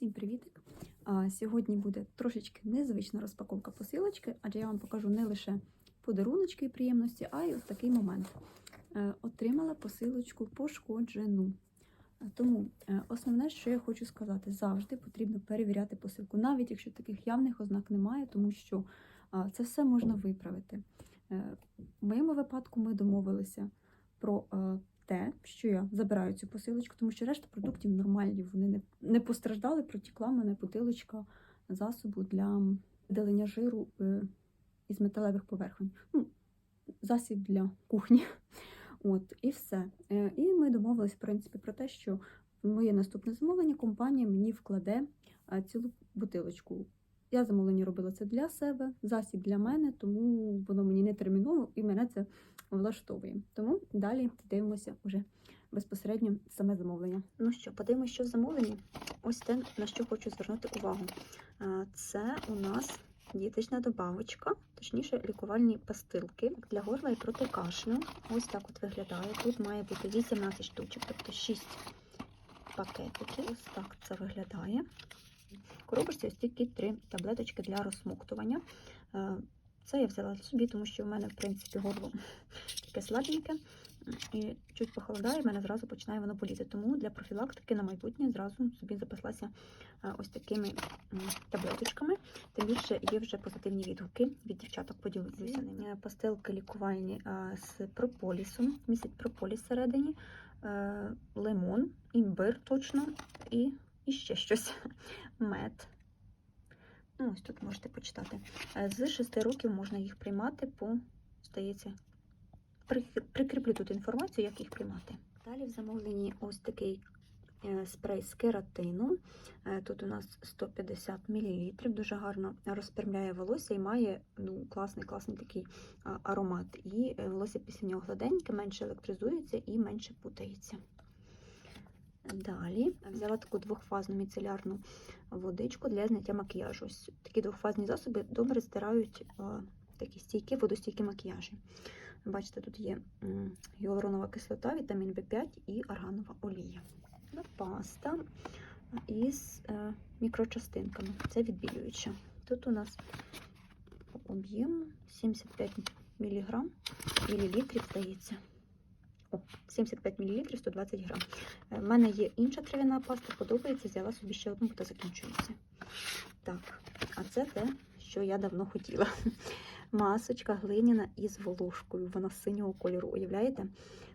Всім привітик! Сьогодні буде трошечки незвична розпаковка посилочки, адже я вам покажу не лише подаруночки і приємності, а й ось такий момент. Е, Отримала посилочку пошкоджену. Е, Тому е, основне, що я хочу сказати, завжди потрібно перевіряти посилку, навіть якщо таких явних ознак немає, тому що це все можна виправити. В моєму випадку ми домовилися про те, що я забираю цю посилочку, тому що решта продуктів нормальні, вони не, не постраждали, протікла мене бутилочка засобу для видалення жиру е, із металевих поверхонь. Ну, засіб для кухні. От, і все. Е, і ми домовились, в принципі, про те, що моє наступне замовлення компанія мені вкладе е, цілу бутилочку. Я замовлення робила це для себе, засіб для мене, тому воно мені не терміново і мене це влаштовує. Тому далі дивимося вже безпосередньо саме замовлення. Ну що, подивимося, що в замовленні. Ось те, на що хочу звернути увагу. Це у нас дієтична добавочка, точніше, лікувальні пастилки для горла і проти кашлю. Ось так от виглядає. Тут має бути 18 штучок, тобто 6 пакетиків. Ось так це виглядає. Коробочці ось тільки три таблеточки для розсмоктування. Е, Це я взяла собі, тому що в мене, в принципі, горло таке слабеньке. І чуть похолодає, в мене зразу починає воно боліти. Тому для профілактики на майбутнє зразу собі запаслася е, ось такими таблеточками. Тим більше є вже позитивні відгуки від дівчаток, поділюся ними. Е, Пастилки лікувальні з прополісом, містять прополіс всередині, лимон, імбир точно і, і ще щось. Мед. Ну, ось тут можете почитати. Е, З 6 років можна їх приймати по, здається, прикріплю тут інформацію, як їх приймати. Далі в замовленні ось такий е, спрей з кератину. Е, Тут у нас 150 мл, дуже гарно розпрямляє волосся і має ну, класний класний такий аромат. І волосся після нього гладеньке, менше електризується і менше путається. Далі взяла таку двохфазну міцелярну водичку для зняття макіяжу. Ось такі двохфазні засоби добре стирають е, такі стійкі, водостійкі макіяжі. Бачите, тут є гіалуронова кислота, вітамін В5 і органова олія. Паста із е, мікрочастинками. Це відбілююча. Тут у нас по об'єму 75 мг, мілілітрів, здається. О, 75 мл 120 грам. Е, В мене є інша трав'яна паста, подобається, взяла собі ще одну, та закінчується. Так, а це те, що я давно хотіла. Масочка глиняна із волошкою. Вона синього кольору. Уявляєте?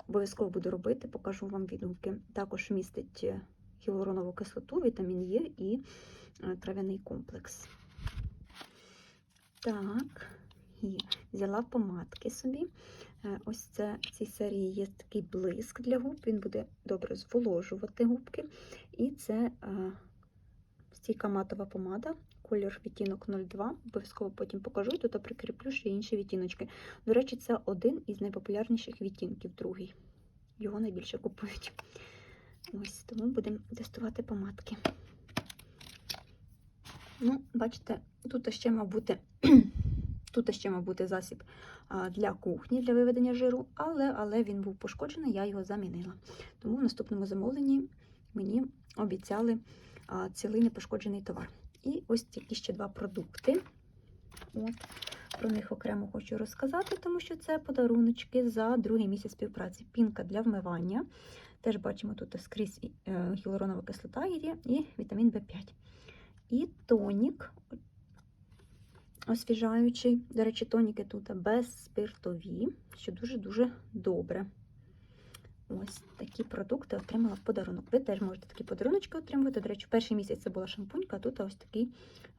Обов'язково буду робити, покажу вам відгуки. Також містить е, гіалуронову кислоту, вітамін Е і е, трав'яний комплекс. Так, і взяла помадки собі. Е, Ось це в цій серії є такий блиск для губ, він буде добре зволожувати губки. І це е, стійка матова помада, колір відтінок 02. Обов'язково потім покажу, тут прикріплю ще інші відтіночки. До речі, це один із найпопулярніших відтінків, другий. Його найбільше купують. Ось, тому будемо тестувати помадки. Ну, бачите, тут ще, мав бути Тут ще мав бути засіб для кухні, для виведення жиру, але, але він був пошкоджений, я його замінила. Тому в наступному замовленні мені обіцяли цілий непошкоджений товар. І ось такі ще два продукти. От. Про них окремо хочу розказати, тому що це подаруночки за другий місяць співпраці. Пінка для вмивання. Теж бачимо тут скрізь е, гіалуронова кислота є і вітамін В5. І тонік освіжаючий. До речі, тоніки тут безспиртові, що дуже-дуже добре. Ось такі продукти отримала в подарунок. Ви теж можете такі подаруночки отримувати. До речі, перший місяць це була шампунька, а тут ось такий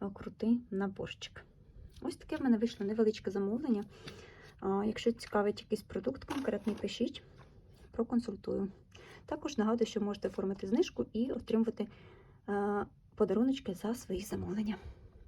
е, крутий наборчик. Ось таке в мене вийшло невеличке замовлення. А, Якщо цікавить якийсь продукт конкретний, пишіть, проконсультую. Також нагадую, що можете оформити знижку і отримувати е, подаруночки за свої замовлення.